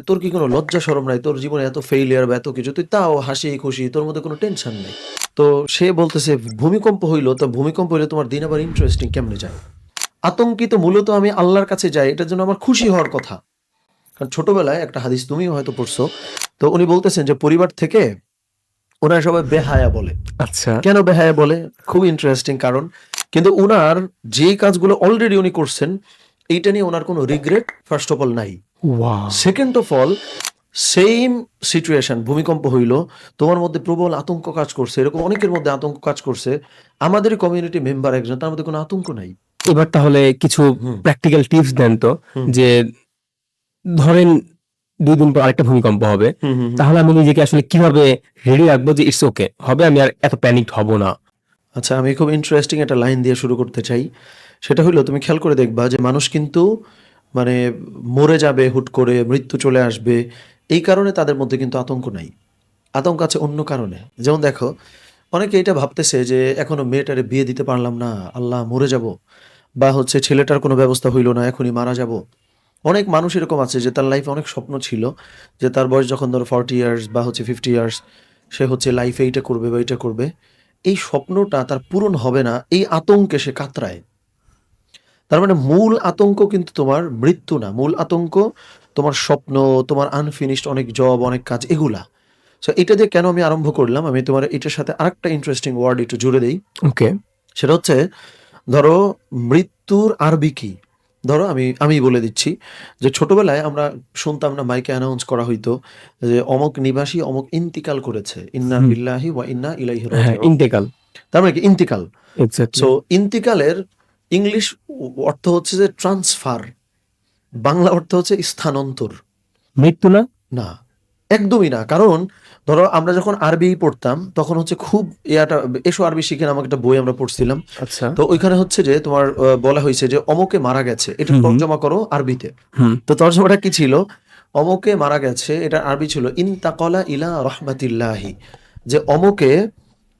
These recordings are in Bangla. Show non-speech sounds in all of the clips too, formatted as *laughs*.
তোর কি কোনো লজ্জা শরম নাই? তোর জীবনে এত ফেইলিয়ার বা এত কিছু তুই তাও হাসি খুশি তোর মধ্যে কোনো টেনশন নেই। তো সে বলতেছে ভূমিকম্প হইল তো ভূমিকম্প হইলে তোমার দিন আবার ইন্টারেস্টিং কেমনে যায়? আতঙ্কিত মূলত আমি আল্লাহর কাছে যাই এটার জন্য আমার খুশি হওয়ার কথা। কারণ ছোটবেলায় একটা হাদিস তুমিও হয়তো পড়ছো তো উনি বলতেছেন যে পরিবার থেকে ওনারা সবাই বেহায়া বলে। আচ্ছা। কেন বেহায়া বলে? খুব ইন্টারেস্টিং কারণ। কিন্তু উনার যে কাজগুলো অলরেডি উনি করছেন এইটা নিয়ে ওনার কোনো রিগ্রেট ফার্স্ট অফ অল নাই। Second of all same situation ভূমিকম্প হইল তোমার মধ্যে প্রবল আতঙ্ক কাজ করছে এরকম অনেকের মধ্যে আতঙ্ক কাজ করছে আমাদের কমিউনিটি মেম্বার একজন তার মধ্যে কোনো আতঙ্ক নাই। এবার তাহলে কিছু প্র্যাকটিক্যাল টিপস দেন তো যে ধরেন দুই দিন পর আরেকটা ভূমিকম্প হবে তাহলে আমি নিজেকে আসলে কীভাবে রেডি রাখব যে ইটস ওকে হবে আমি আর এত প্যানিক হব না। আচ্ছা আমি খুব ইন্টারেস্টিং একটা লাইন দিয়ে শুরু করতে চাই। সেটা হলো তুমি খেয়াল করে দেখবা যে মানুষ কিন্তু মানে মরে যাবে, হুট করে মৃত্যু চলে আসবে, এই কারণে তাদের মধ্যে কিন্তু আতঙ্ক নাই। আতঙ্ক আছে অন্য কারণে। যেমন দেখো, অনেকে এটা ভাবতেছে যে এখনও মেয়েটারে বিয়ে দিতে পারলাম না, আল্লাহ মরে যাব, বা হচ্ছে ছেলেটার কোনো ব্যবস্থা হইল না, এখনই মারা যাব। অনেক মানুষ এরকম আছে যে তার লাইফে অনেক স্বপ্ন ছিল, যে তার বয়স যখন ধরো ফর্টি ইয়ার্স বা হচ্ছে ফিফটি ইয়ার্স সে হচ্ছে লাইফে এইটা করবে বা এইটা করবে। এই স্বপ্নটা তার পূরণ হবে না, এই আতঙ্কে সে কাতরায়। তার মানে মূল আতঙ্ক কিন্তু তোমার মৃত্যু না। মূল আতঙ্ক তোমার স্বপ্ন তোমার আনফিনিশড অনেক জব অনেক কাজ এগুলা। সো এটা দিয়ে কেন আমি আরম্ভ করলাম? আমি তোমার এটার সাথে আরেকটা ইন্টারেস্টিং ওয়ার্ড একটু জুড়ে দিই। ওকে সেটা হচ্ছে ধরো মৃত্যুর আরবি কি? ধরো আমি আমি বলে দিচ্ছি যে ছোটবেলায় আমরা শুনতাম না মাইকে অ্যানাউন্স করা হইতো যে অমক নিবাসী অমক ইন্তিকাল করেছে। ইন্না। বিল্লাহি ওয়া ইন্না ইলাইহি হ্যাঁ রাজিউন। ইন্টেকাল তার মানে কি? ইন্তিকাল। সো ইন্তিকালের ইংলিশ অর্থ হচ্ছে যে ট্রান্সফার বাংলা অর্থ হচ্ছে স্থানান্তর। মৃত্যু না? না একদমই না। কারণ ধরো আমরা যখন আরবি পড়তাম তখন হচ্ছে খুব ইয়াটা এসো আরবি শিখে আমাকে একটা বই আমরা পড়ছিলাম। আচ্ছা। তো ওইখানে হচ্ছে যে তোমার বলা হয়েছে যে অমকে মারা গেছে এটা। তর্জমা করো আরবিতে। হুম। তো তর্জমাটা কি ছিল? অমকে মারা গেছে এটা আরবি ছিল ইনতাকলা ইলা রহমাতিল্লাহি যে অমকে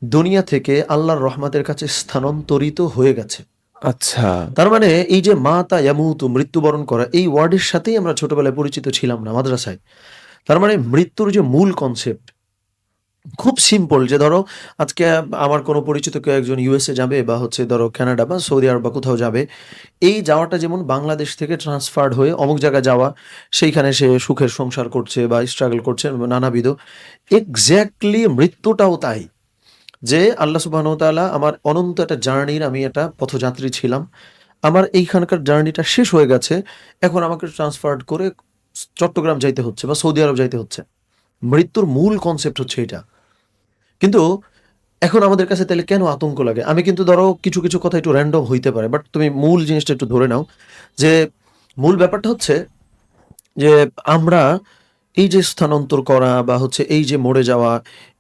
দুনিয়া থেকে আল্লাহর রহমাতের কাছে স্থানান্তরিত হয়ে গেছে। আচ্ছা। তার মানে এই যে মা তা ইয়ামুতু, মৃত্যুবরণ করা, এই ওয়ার্ডের সাথেই আমরা ছোটবেলায় পরিচিত ছিলাম না, মাদ্রাসায়। তার মানে মৃত্যুর যে মূল কনসেপ্ট খুব সিম্পল যে ধরো, আজকে আমার কোনো পরিচিত কেউ একজন ইউএসএ যাবে বা হচ্ছে ধরো কানাডা বা সৌদি আরব বা কোথাও যাবে, এই যাওয়াটা যেমন বাংলাদেশ থেকে ট্রান্সফার্ড হয়ে অমুক জায়গায় যাওয়া, সেইখানে সে সুখের সংসার করছে বা স্ট্রাগল করছে নানাবিধ এক্স্যাক্টলি মৃত্যুটাও তাই। যে আল্লাহ সুবাহন তাআলা আমার অনন্ত একটা জার্নির আমি একটা পথযাত্রী ছিলাম। আমার এইখানকার জার্নিটা শেষ হয়ে গেছে। এখন আমাকে ট্রান্সফার করে চট্টগ্রাম যাইতে হচ্ছে বা সৌদি আরব যাইতে হচ্ছে। মৃত্যুর মূল কনসেপ্ট হচ্ছে এটা। কিন্তু এখন আমাদের কাছে তাহলে কেন আতঙ্ক লাগে? আমি কিন্তু ধরো কিছু কিছু কথা একটু র্যান্ডম হইতে পারে বাট তুমি মূল জিনিসটা একটু ধরে নাও যে মূল ব্যাপারটা হচ্ছে যে আমরা এই যে স্থানান্তর করা বা হচ্ছে এই যে মরে যাওয়া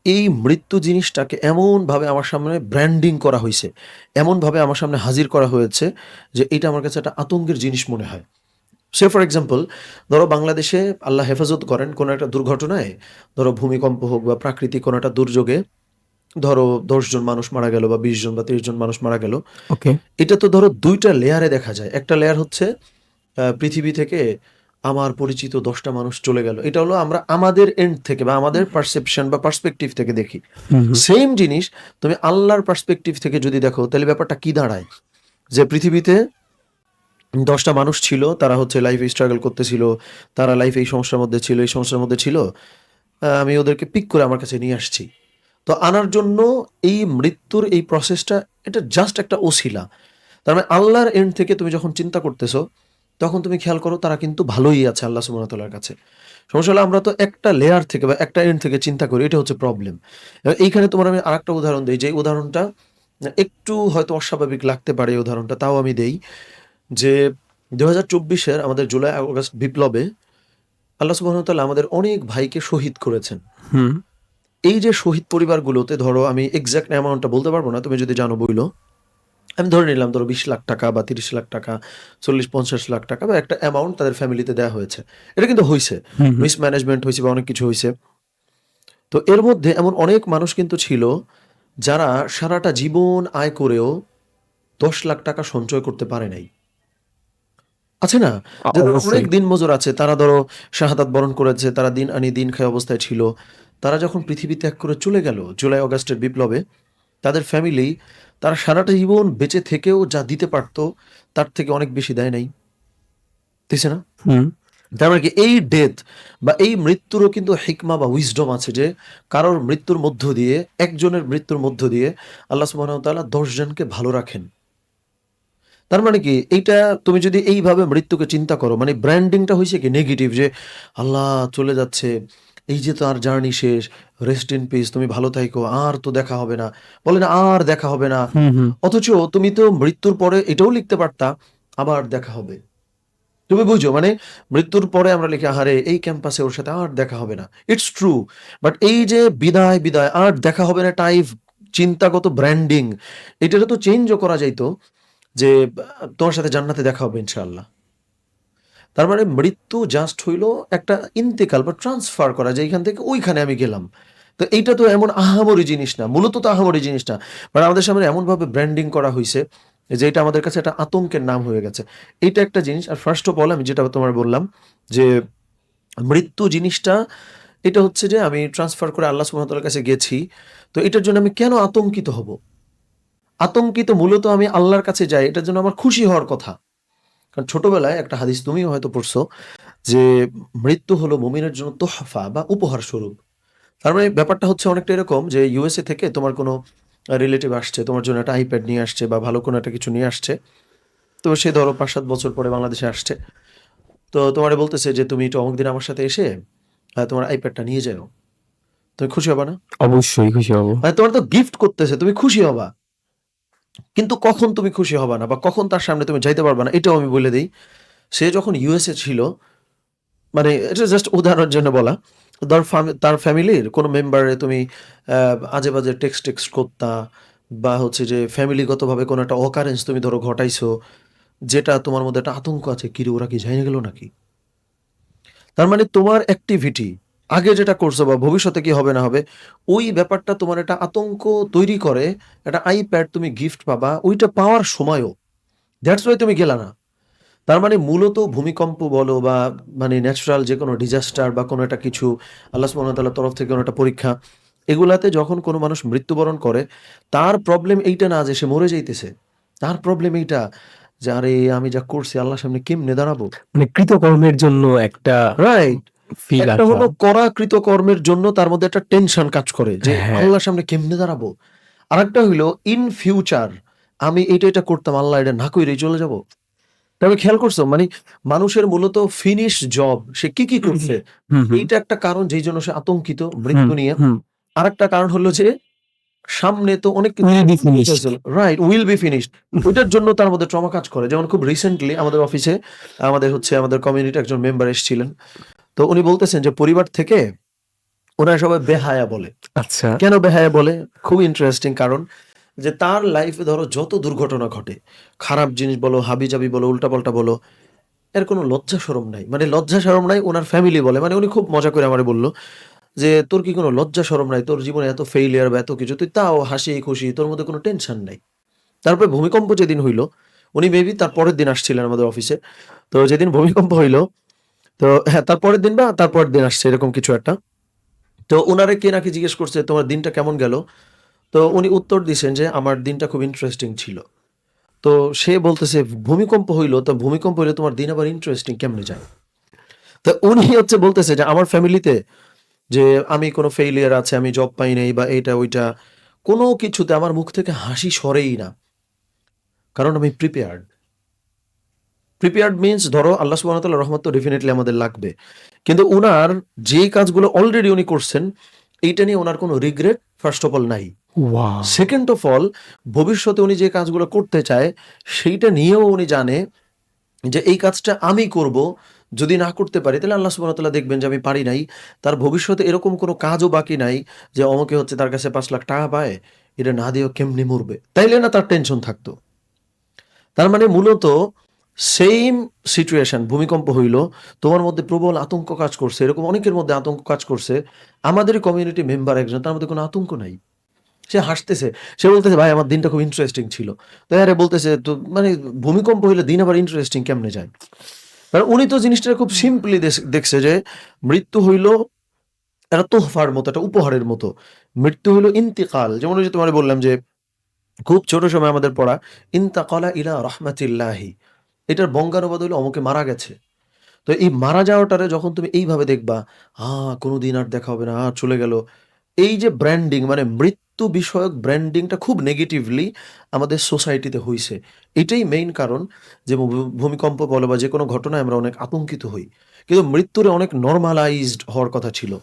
এই মৃত্যু জিনিসটাকে এমনভাবে আমার সামনে ব্র্যান্ডিং করা হয়েছে এমনভাবে আমার সামনে হাজির করা হয়েছে যে এটা আমার কাছে একটা আতঙ্কের জিনিস মনে হয়। সে ফর এক্সাম্পল ধরো বাংলাদেশে আল্লাহ হেফাজত করেন কোনো একটা দুর্ঘটনায় ধরো ভূমিকম্প হোক বা প্রাকৃতিক কোনো একটা দুর্যোগে ধরো দশজন মানুষ মারা গেল বা বিশ জন বা তিরিশ জন মানুষ মারা গেল। ওকে এটা তো ধরো দুইটা লেয়ারে দেখা যায়। একটা লেয়ার হচ্ছে আহ, পৃথিবী থেকে আমার পরিচিত দশটা মানুষ চলে গেল। এটা হলো আমরা আমাদের এন্ড থেকে বা আমাদের পারসেপশন বা পার্সপেক্টিভ থেকে দেখি। সেম জিনিস তুমি আল্লাহর পার্সপেক্টিভ থেকে যদি দেখো তাহলে ব্যাপারটা কি দাঁড়ায়? যে পৃথিবীতে দশটা মানুষ ছিল তারা হচ্ছে লাইফে স্ট্রাগল করতেছিল তারা লাইফে এই সমস্যার মধ্যে ছিল এই সমস্যার মধ্যে ছিল আমি ওদেরকে পিক করে আমার কাছে নিয়ে আসছি। তো আনার জন্য এই মৃত্যুর এই প্রসেসটা এটা জাস্ট একটা ওসিলা। তার মানে আল্লাহর এন্ড থেকে তুমি যখন চিন্তা করতেছো তখন তুমি খেয়াল করো তারা কিন্তু ভালোই আছে আল্লাহ সুমনতলার কাছে। সমস্যা হলো আমরা তো একটা লেয়ার থেকে বা একটা এন্ড থেকে চিন্তা করি এটা হচ্ছে প্রবলেম এইখানে তোমার আমি আরেকটা উদাহরণ দিই যে উদাহরণটা একটু হয়তো অস্বাভাবিক লাগতে পারে এই উদাহরণটা তাও আমি দেই যে দু হাজার চব্বিশের আমাদের জুলাই আগস্ট বিপ্লবে আল্লাহ সুবাহতাল্লাহ আমাদের অনেক ভাইকে শহীদ করেছেন। হুম। এই যে শহীদ পরিবারগুলোতে ধরো আমি এক্সাক্ট অ্যামাউন্টটা বলতে পারব না তুমি যদি জানো বইলো আমি ধরে নিলাম ধরো বিশ লাখ টাকা বা তিরিশ লাখ টাকা চল্লিশ পঞ্চাশ লাখ টাকা বা একটা অ্যামাউন্ট তাদের ফ্যামিলিতে দেওয়া হয়েছে। এটা কিন্তু হয়েছে। মিসম্যানেজমেন্ট হয়েছে বা অনেক কিছু হয়েছে তো এর মধ্যে এমন অনেক মানুষ কিন্তু ছিল যারা সারাটা জীবন আয় করেও দশ লাখ টাকা সঞ্চয় করতে পারে নাই। আছে না? অনেক দিন মজুর আছে তারা ধরো শাহাদাত বরণ করেছে তারা দিন আনি দিন খায় অবস্থায় ছিল। তারা যখন পৃথিবী ত্যাগ করে চলে গেল জুলাই অগাস্টের বিপ্লবে তাদের ফ্যামিলি তারা সারাটা জীবন বেঁচে থেকেও যা দিতে পারতো তার থেকে অনেক বেশি দেয় নাই। দিছে না? হুম। তার মানে কি এই ডেথ বা এই মৃত্যুরও কিন্তু হিকমা বা উইজডম আছে যে কারোর মৃত্যুর মধ্য দিয়ে একজনের মৃত্যুর মধ্য দিয়ে আল্লাহ ওয়া দশজনকে ভালো রাখেন। তার মানে কি এইটা তুমি যদি এইভাবে মৃত্যুকে চিন্তা করো মানে ব্র্যান্ডিংটা হয়েছে কি নেগেটিভ যে আল্লাহ চলে যাচ্ছে এই যে তার জার্নি শেষ রেস্ট ইন পিস তুমি ভালো থাইকো আর তো দেখা হবে না। বলে না আর দেখা হবে না। অথচ তুমি তো মৃত্যুর পরে এটাও লিখতে পারতা আবার দেখা হবে। তুমি বুঝো মানে মৃত্যুর পরে আমরা লিখি আহারে এই ক্যাম্পাসে ওর সাথে আর দেখা হবে না। ইটস ট্রু বাট এই যে বিদায় বিদায় আর দেখা হবে না টাইপ চিন্তাগত ব্র্যান্ডিং এটারও তো চেঞ্জও করা যাইতো যে তোমার সাথে জান্নাতে দেখা হবে ইনশাআল্লাহ। তার মানে মৃত্যু জাস্ট হইল একটা ইন্তেকাল বা ট্রান্সফার করা, যে এইখান থেকে ওইখানে আমি গেলাম। তো এইটা তো এমন আহামরি জিনিস না, মূলত তো আহামরি জিনিস না। মানে আমাদের সামনে এমনভাবে ব্র্যান্ডিং করা হয়েছে যে এটা আমাদের কাছে একটা আতঙ্কের নাম হয়ে গেছে। এইটা একটা জিনিস, আর ফার্স্ট অফ অল আমি যেটা তোমার বললাম যে মৃত্যু জিনিসটা, এটা হচ্ছে যে আমি ট্রান্সফার করে আল্লাহ সুবহানাহু কাছে গেছি, তো এটার জন্য আমি কেন আতঙ্কিত হব? আতঙ্কিত মূলত আমি আল্লাহর কাছে যাই, এটার জন্য আমার খুশি হওয়ার কথা। কারণ ছোটবেলায় একটা হাদিস তুমিও হয়তো পড়ছো যে মৃত্যু হলো মুমিনের জন্য তোহফা বা উপহার স্বরূপ। তার মানে ব্যাপারটা হচ্ছে অনেকটা এরকম যে ইউএসএ থেকে তোমার কোনো রিলেটিভ আসছে তোমার জন্য একটা আইপ্যাড নিয়ে আসছে বা ভালো কোনো একটা কিছু নিয়ে আসছে। তো সে ধরো পাঁচ সাত বছর পরে বাংলাদেশে আসছে। তো তোমারে বলতেছে যে তুমি একটু অমুক দিন আমার সাথে এসে তোমার আইপ্যাডটা নিয়ে যাও। তুমি খুশি হবা না? অবশ্যই খুশি হব। মানে তোমার তো গিফট করতেছে তুমি খুশি হবা। কিন্তু কখন তুমি খুশি হবা না বা কখন তার সামনে তুমি যাইতে পারবা না, এটাও আমি বলে দিই। সে যখন ইউএসএ ছিল মানে এটা জাস্ট উদাহরণের জন্য বলা, ধর তার ফ্যামিলির কোনো মেম্বারে তুমি আজে বাজে টেক্সট টেক্সট করতা বা হচ্ছে যে ফ্যামিলিগতভাবে কোনো একটা অকারেন্স তুমি ধরো ঘটাইছো, যেটা তোমার মধ্যে একটা আতঙ্ক আছে, কিরে, ওরা কি জানিয়ে গেল নাকি? তার মানে তোমার অ্যাক্টিভিটি আগে যেটা করছ বা ভবিষ্যতে কি হবে না হবে ওই ব্যাপারটা তোমার একটা আতঙ্ক তৈরি করে একটা আইপ্যাড তুমি গিফট পাবা ওইটা পাওয়ার সময়ও। দ্যাটস ওয়াই তুমি গেলা না। তার মানে মূলত ভূমিকম্প বলো বা মানে ন্যাচারাল যে কোনো ডিজাস্টার বা কোনো একটা কিছু আল্লাহ তাআলার তরফ থেকে কোনো একটা পরীক্ষা এগুলাতে যখন কোনো মানুষ মৃত্যুবরণ করে তার প্রবলেম এইটা না যে সে মরে যাইতেছে। তার প্রবলেম এইটা যে আরে আমি যা করছি আল্লাহর সামনে কেমনে দাঁড়াবো? মানে কৃতকর্মের জন্য একটা রাইট একটা হলো করা কৃতকর্মের জন্য তার মধ্যে একটা টেনশন কাজ করে যে হ্যাঁ। আল্লাহর সামনে কেমনে দাঁড়াবো? আরেকটা হইল ইন ফিউচার আমি এটা এটা করতাম আল্লাহ এটা না কইরেই চলে যাব। তবে খেয়াল করছ? মানে মানুষের মূলত ফিনিশ জব সে কি কি করছে? *laughs* এইটা একটা কারণ যেই জন্য সে আতঙ্কিত মৃত্যু নিয়ে। আর একটা কারণ হলো যে সামনে তো অনেক. রাইট উইল বি ফিনিশড ওইটার জন্য তার মধ্যে ট্রমা কাজ করে। যেমন খুব রিসেন্টলি আমাদের অফিসে আমাদের হচ্ছে আমাদের কমিউনিটি একজন মেম্বার এসেছিলেন। তো উনি বলতেছেন যে পরিবার থেকে ওনারা সবাই বেহায়া বলে। আচ্ছা। কেন বেহায়া বলে? খুব ইন্টারেস্টিং কারণ যে তার লাইফে ধরো যত দুর্ঘটনা ঘটে খারাপ জিনিস বলো হাবিজাবি বলো উল্টাপাল্টা বলো এর কোনো লজ্জা সরম নাই। মানে লজ্জা সরম নাই ওনার ফ্যামিলি বলে। মানে উনি খুব মজা করে আমারে বলল যে তোর কি কোনো লজ্জা সরম নাই? তোর জীবনে এত ফেইলিয়ার বা এত কিছু তুই তাও হাসি খুশি তোর মধ্যে কোনো টেনশন নাই। তারপরে ভূমিকম্প যেদিন হইল উনি মেবি তার পরের দিন আসছিলেন আমাদের অফিসে তো যেদিন ভূমিকম্প হইল তো হ্যাঁ তারপরের দিন বা তার পরের দিন আসছে, এরকম কিছু একটা। তো ওনারে কে নাকি জিজ্ঞেস করছে, তোমার দিনটা কেমন গেল? তো উনি উত্তর দিছেন যে, আমার দিনটা খুব ইন্টারেস্টিং ছিল। তো সে বলতেছে, ভূমিকম্প হইল, তো ভূমিকম্প হইলে তোমার দিন আবার ইন্টারেস্টিং কেমনে যায়? তো উনি হচ্ছে বলতেছে যে, আমার ফ্যামিলিতে যে আমি কোনো ফেইলিয়ার আছে, আমি জব পাই নাই বা এইটা, ওইটা, কোনো কিছুতে আমার মুখ থেকে হাসি সরেই না। কারণ আমি প্রিপেয়ার্ড প্রিপেয়ার্ড মিনস ধরো আল্লাহ সুবহানাহু রহমত তো ডেফিনেটলি আমাদের লাগবে। কিন্তু ওনার যে কাজগুলো অলরেডি উনি করছেন এইটা নিয়ে ওনার কোনো রিগ্রেট ফার্স্ট অফ অল নাই। সেকেন্ড অফ অল ভবিষ্যতে উনি যে কাজগুলো করতে চায় সেইটা নিয়েও উনি জানে যে এই কাজটা আমি করব যদি না করতে পারি তাহলে আল্লাহ তাআলা দেখবেন যে আমি পারি নাই। তার ভবিষ্যতে এরকম কোনো কাজও বাকি নাই যে অমকে হচ্ছে তার কাছে পাঁচ লাখ টাকা পায় এটা না দিয়েও কেমনি মরবে? তাইলে না তার টেনশন থাকতো। তার মানে মূলত সেম সিচুয়েশন ভূমিকম্প হইল, তোমার মধ্যে প্রবল আতঙ্ক কাজ করছে, এরকম অনেকের মধ্যে আতঙ্ক কাজ করছে। আমাদের কমিউনিটি মেম্বার একজন, তার মধ্যে কোনো আতঙ্ক নাই। সে হাসতেছে, সে বলতেছে, ভাই, আমার দিনটা খুব ইন্টারেস্টিং ছিল। তো আরে বলতেছে, তো মানে ভূমিকম্প হইলে দিন আবার ইন্টারেস্টিং কেমনে যায়? কারণ উনি তো জিনিসটা খুব সিম্পলি দেখছে যে, মৃত্যু হইল একটা তোহফার মতো, একটা উপহারের মতো। মৃত্যু হইল ইন্তিকাল। যেমন ওই যে তোমার বললাম যে, খুব ছোট সময় আমাদের পড়া, ইন্তাকালা ইলা রহমাতিল্লাহি। এটার বঙ্গানুবাদ হলো অমুকে মারা গেছে। তো এই মারা যাওয়াটারে যখন তুমি এইভাবে দেখবা, আ কোনো দিন আর দেখা হবে না, আ, চলে গেল। এই যে ব্র্যান্ডিং মানে মৃত্যু বিষয়ক ব্র্যান্ডিংটা খুব নেগেটিভলি আমাদের সোসাইটিতে হইছে। এটাই মেইন কারণ যে ভূমিকম্প বলো বা যে কোনো ঘটনায় আমরা অনেক আতঙ্কিত হই। কিন্তু মৃত্যুরে অনেক নর্মালাইজড হওয়ার কথা ছিল।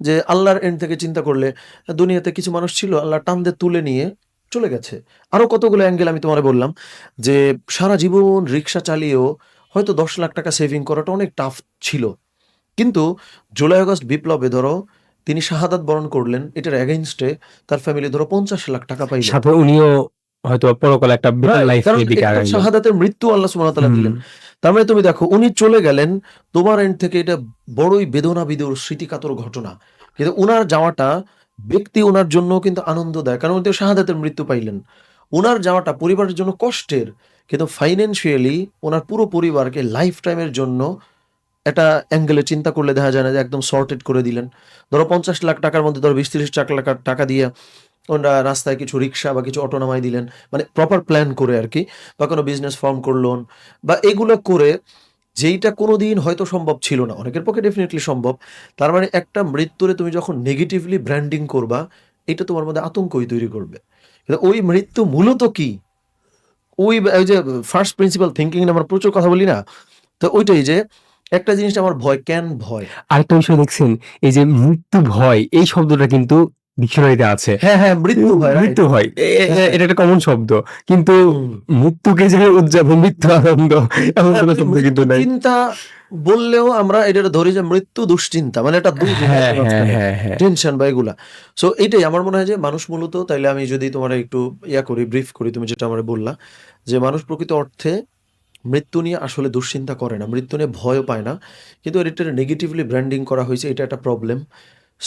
যে আল্লাহর এন্ড থেকে চিন্তা করলে, দুনিয়াতে কিছু মানুষ ছিল, আল্লাহ টানদের তুলে নিয়ে চলে গেছে। আরও কতগুলো অ্যাঙ্গেল আমি তোমারে বললাম যে সারা জীবন রিক্সা চালিয়েও হয়তো দশ লাখ টাকা সেভিং করাটা অনেক টাফ ছিল। কিন্তু জুলাই আগস্ট বিপ্লবে ধরো তিনি শাহাদাত বরণ করলেন এটার এগেইনস্টে তার ফ্যামিলি ধরো পঞ্চাশ লাখ টাকা পাইল। সাথে উনিও হয়তো পরকালে একটা লাইফ শাহাদাতের মৃত্যু আল্লাহ সুবহানাহু তাআলা দিলেন। তার মানে তুমি দেখো উনি চলে গেলেন তোমার এন্ড থেকে এটা বড়ই বেদনা বিদুর স্মৃতিকাতর ঘটনা। কিন্তু উনার যাওয়াটা ব্যক্তি ওনার জন্য কিন্তু আনন্দ দেয়, কারণ উনি তো শাহাদাতের মৃত্যু পাইলেন। ওনার যাওয়াটা পরিবারের জন্য কষ্টের, কিন্তু ফাইন্যান্সিয়ালি ওনার পুরো পরিবারকে লাইফ টাইমের জন্য একটা অ্যাঙ্গেলে চিন্তা করলে দেখা যায় না যে একদম সর্টেড করে দিলেন। ধরো পঞ্চাশ লাখ টাকার মধ্যে ধরো বিশ তিরিশ লাখ টাকা টাকা দিয়ে ওনারা রাস্তায় কিছু রিক্সা বা কিছু অটো নামাই দিলেন মানে প্রপার প্ল্যান করে আর কি, বা কোনো বিজনেস ফর্ম করলেন বা এগুলো করে যেইটা কোনোদিন হয়তো সম্ভব ছিল না, অনেকের পক্ষে ডেফিনেটলি সম্ভব। তার মানে একটা মৃত্যুরে তুমি যখন নেগেটিভলি ব্র্যান্ডিং করবা, এটা তোমার মধ্যে আতঙ্কই তৈরি করবে। কিন্তু ওই মৃত্যু মূলত কি? ওই যে ফার্স্ট প্রিন্সিপাল থিঙ্কিং আমরা প্রচুর কথা বলি না? তো ওইটাই যে একটা জিনিস আমার ভয়, কেন ভয়? আরেকটা বিষয় দেখছেন, এই যে মৃত্যু ভয়, এই শব্দটা কিন্তু ডিকশনারিতে আছে। হ্যাঁ হ্যাঁ মৃত্যু ভয় right? মৃত্যু হয়। হ্যাঁ। এটা একটা কমন শব্দ। কিন্তু। মৃত্যুকে যে উদযাপন মৃত্যু আনন্দ এমন কোনো শব্দ কিন্তু নাই। চিন্তা বললেও আমরা এটা ধরি যে মৃত্যু দুশ্চিন্তা মানে এটা দুই হ্যাঁ হ্যাঁ হ্যাঁ হ্যাঁ। টেনশন বা এগুলা। সো এটাই আমার মনে হয় যে মানুষ মূলত তাইলে আমি যদি তোমার একটু ইয়া করি ব্রিফ করি তুমি যেটা আমার বললা যে মানুষ প্রকৃত অর্থে মৃত্যু নিয়ে আসলে দুশ্চিন্তা করে না মৃত্যু নিয়ে ভয়ও পায় না। কিন্তু এটা নেগেটিভলি ব্র্যান্ডিং করা হয়েছে এটা একটা প্রবলেম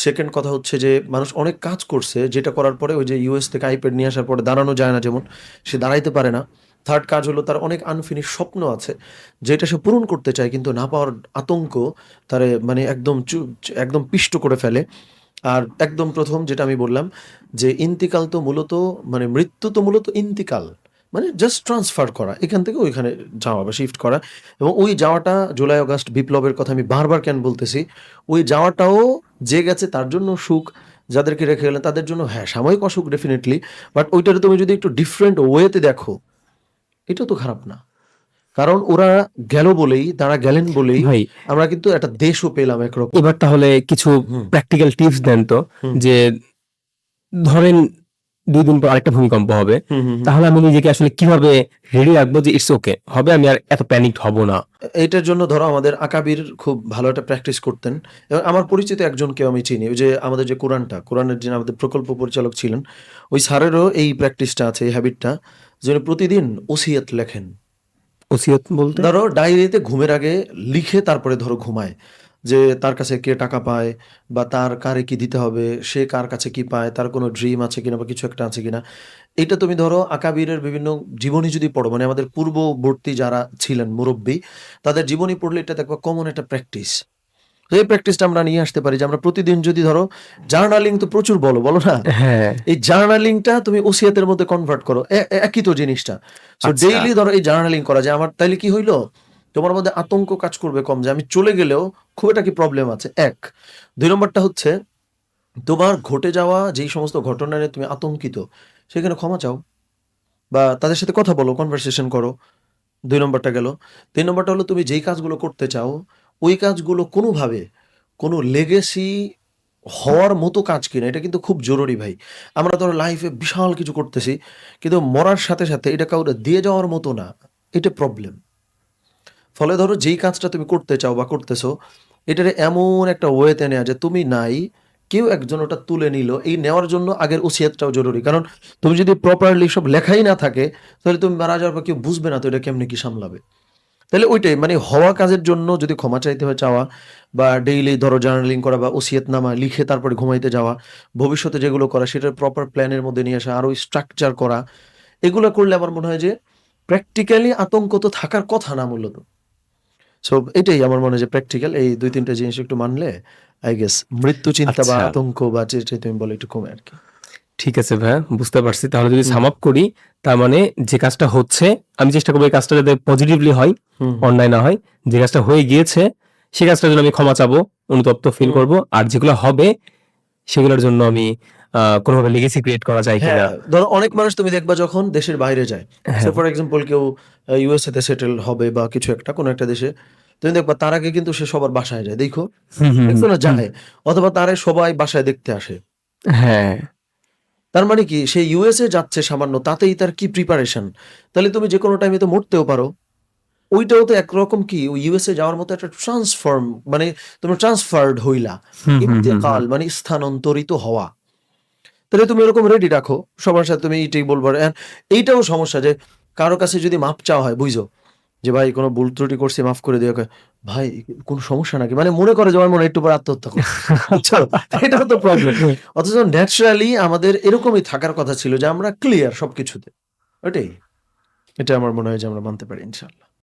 সেকেন্ড কথা হচ্ছে যে, মানুষ অনেক কাজ করছে, যেটা করার পরে ওই যে ইউএস থেকে আইপ্যাড নিয়ে আসার পরে দাঁড়ানো যায় না যেমন, সে দাঁড়াইতে পারে না। থার্ড কাজ হলো তার অনেক আনফিনিশ স্বপ্ন আছে, যেটা সে পূরণ করতে চায় কিন্তু না পাওয়ার আতঙ্ক তারে মানে একদম একদম পিষ্ট করে ফেলে। আর একদম প্রথম যেটা আমি বললাম, যে ইন্তিকাল তো মূলত মানে মৃত্যু তো মূলত ইন্তিকাল। মানে জাস্ট ট্রান্সফার করা এখান থেকে ওইখানে যাওয়া বা শিফট করা। এবং ওই যাওয়াটা জুলাই অগাস্ট বিপ্লবের কথা আমি বারবার কেন বলতেছি ওই যাওয়াটাও যে গেছে তার জন্য সুখ যাদেরকে রেখে গেলেন তাদের জন্য হ্যাঁ সাময়িক অসুখ ডেফিনেটলি বাট ওইটারে তুমি যদি একটু ডিফারেন্ট ওয়েতে দেখো এটা তো খারাপ না। কারণ ওরা গেল বলেই তারা গেলেন বলেই ভাই আমরা কিন্তু একটা দেশও পেলাম একরকম। এবার তাহলে কিছু প্র্যাকটিক্যাল টিপস দেন তো যে ধরেন দুই দিন পর আরেকটা ভূমিকম্প হবে। তাহলে আমি নিজেকে আসলে কীভাবে রেডি রাখব যে ইটস ওকে হবে আমি আর এত প্যানিক হব না। এইটার জন্য ধরো আমাদের আকাবির খুব ভালো একটা প্র্যাকটিস করতেন। এবং আমার পরিচিত একজনকে আমি চিনি ওই যে আমাদের যে কোরআনটা কোরআনের যে আমাদের প্রকল্প পরিচালক ছিলেন ওই স্যারেরও এই প্র্যাকটিসটা আছে এই হ্যাবিটটা যে উনি প্রতিদিন ওসিয়ত লেখেন। ওসিয়ত বলতে? ধরো ডায়েরিতে ঘুমের আগে লিখে তারপরে ধরো ঘুমায়। যে তার কাছে কে টাকা পায় বা তার কারে কি দিতে হবে সে কার কাছে কি পায় তার কোনো ড্রিম আছে কিনা বা কিছু একটা আছে কিনা এটা তুমি ধরো আকাবিরের বিভিন্ন জীবনী যদি পড়ো মানে আমাদের পূর্ববর্তী যারা ছিলেন মুরব্বী তাদের জীবনী পড়লে এটা দেখবা কমন একটা প্র্যাকটিস এই প্র্যাকটিসটা আমরা নিয়ে আসতে পারি যে আমরা প্রতিদিন যদি ধরো জার্নালিং তো প্রচুর বলো বলো না? হ্যাঁ। এই জার্নালিংটা তুমি ওসিয়াতের মধ্যে কনভার্ট করো একই তো জিনিসটা। সো আচ্ছা। ডেইলি ধরো এই জার্নালিং করা যায় আমার তাইলে কি হইল? তোমার মধ্যে আতঙ্ক কাজ করবে কম যে আমি চলে গেলেও খুব একটা কি প্রবলেম আছে? এক। দুই নম্বরটা হচ্ছে, তোমার ঘটে যাওয়া যেই সমস্ত ঘটনা নিয়ে তুমি আতঙ্কিত, সেখানে ক্ষমা চাও বা তাদের সাথে কথা বলো কনভারসেশন করো। দুই নম্বরটা গেল। তিন নম্বরটা হলো, তুমি যেই কাজগুলো করতে চাও, ওই কাজগুলো কোনোভাবে কোনো লেগেসি হওয়ার মতো কাজ কিনা, এটা কিন্তু খুব জরুরি ভাই। আমরা ধরো লাইফে বিশাল কিছু করতেছি, কিন্তু মরার সাথে সাথে এটা কাউকে দিয়ে যাওয়ার মতো না, এটা প্রবলেম ফলে ধরো যেই কাজটা তুমি করতে চাও বা করতেছো, এটারে এমন একটা ওয়েতে নেওয়া যে তুমি নাই, কেউ একজন ওটা তুলে নিল, এই নেওয়ার জন্য আগের ওসিয়াতটাও জরুরি। কারণ তুমি যদি প্রপারলি সব লেখাই না থাকে, তাহলে তুমি মারা যাওয়ার পর কেউ বুঝবে না তো এটা কেমনি কি সামলাবে। তাহলে ওইটাই মানে হওয়া কাজের জন্য যদি ক্ষমা চাইতে হয় চাওয়া, বা ডেইলি ধরো জার্নালিং করা বা ওসিয়তনামা লিখে তারপরে ঘুমাইতে যাওয়া, ভবিষ্যতে যেগুলো করা, সেটার প্রপার প্ল্যানের মধ্যে নিয়ে আসা আরও স্ট্রাকচার করা, এগুলো করলে আমার মনে হয় যে প্র্যাকটিক্যালি আতঙ্ক তো থাকার কথা না মূলত। সো এটাই আমার মনে হয় যে প্র্যাকটিক্যাল এই দুই তিনটা জিনিস একটু মানলে আই গেস মৃত্যু চিন্তা বা আচ্ছা। আতঙ্ক বা যেটা তুমি বলে একটু কমে আর কি ঠিক আছে ভাইয়া বুঝতে পারছি তাহলে যদি সাম আপ করি তার মানে যে কাজটা হচ্ছে আমি চেষ্টা করব এই কাজটা যাতে পজিটিভলি হয়। অন্যায় না হয় যে কাজটা হয়ে গিয়েছে সে কাজটার জন্য আমি ক্ষমা চাবো অনুতপ্ত ফিল। করব আর যেগুলো হবে সেগুলোর জন্য আমি কোনোভাবে লিগেসি ক্রিয়েট করা যায় কিনা। হ্যাঁ ধরো অনেক মানুষ তুমি দেখবা যখন দেশের বাইরে যায়। হ্যাঁ। ফর এক্সাম্পল কেউ ইউএসএ তে সেটেল হবে বা কিছু একটা কোনো একটা দেশে তুমি দেখবা তার আগে কিন্তু সে সবার বাসায় যায় দেখো? দেখছ না। যায়। অথবা তারে সবাই বাসায় দেখতে আসে। হ্যাঁ। তার মানে কি সে ইউএসএ যাচ্ছে সামান্য তাতেই তার কি প্রিপারেশন তাহলে তুমি যে কোনো টাইমে তো মরতেও পারো। ওইটাও তো একরকম কি ইউএসএ যাওয়ার মতো একটা ট্রান্সফর্ম মানে তুমি ট্রান্সফার্ড হইলা। ইন্তেকাল মানে স্থানান্তরিত হওয়া। তাহলে তুমি এরকম রেডি রাখো। সবার সাথে তুমি এইটাই বলব। এইটাও সমস্যা যে কারও কাছে যদি মাপ চাওয়া হয় বুঝো যে ভাই কোনো ভুল ত্রুটি করছি মাফ করে দিও ভাই কোনো সমস্যা নাকি? মানে মনে করে যে আমার মনে একটু পর আত্মহত্যা করো? *laughs* এটাও তো প্রবলেম অথচ ন্যাচারালি আমাদের এরকমই থাকার কথা ছিল যে আমরা ক্লিয়ার সবকিছুতে। ওটাই। এটা আমার মনে হয় যে আমরা মানতে পারি ইনশাল্লাহ